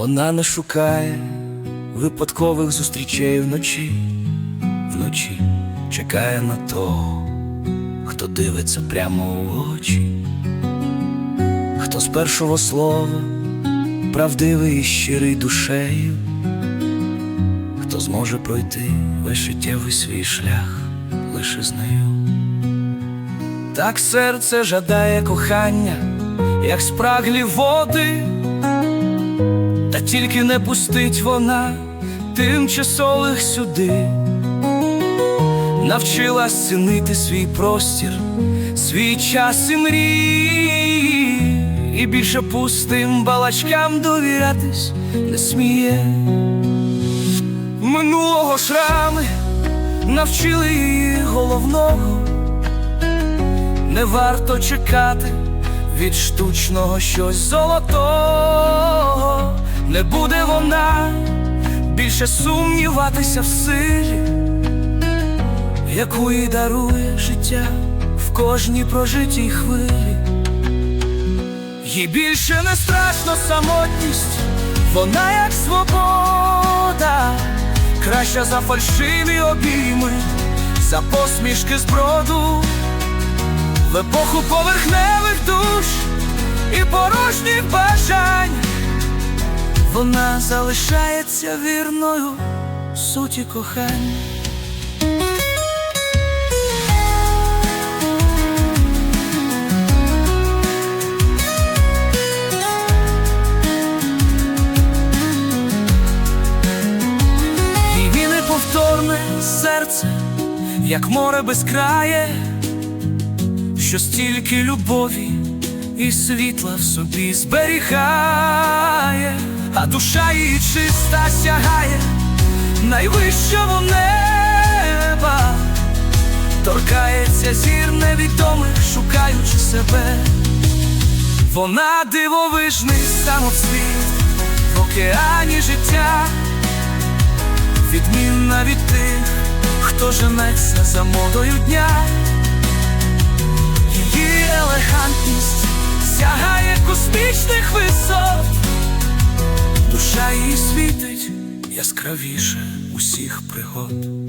Вона не шукає випадкових зустрічей вночі, вночі чекає на того, хто дивиться прямо у очі, хто з першого слова правдивий і щирий душею, хто зможе пройти весь життєвий свій шлях лише з нею. Так серце жадає кохання, як спраглі води, тільки не пустить вона тимчасових сюди, навчилась цінити свій простір, свій час і мрії, і більше пустим балачкам довірятись не сміє. Минулого шрами навчили її головного. Не варто чекати від штучного щось золотого, не буде вона більше сумніватися в силі, яку їй дарує життя в кожній прожитій хвилі. Їй більше не страшно самотність, вона як свобода, краща за фальшиві обійми, за посмішки з броду в епоху поверхневих душ і порожніх бажань вона залишається вірною суті кохання. Її неповторне серце, як море безкрає що стільки любові і світла в собі зберігає, а душа її чиста сягає найвищого неба, торкається зір невідомих, шукаючи себе. Вона дивовижний самоцвіт в океані життя, відмінна від тих, хто женеться за модою дня. Її елегантність яскравіше усіх пригод.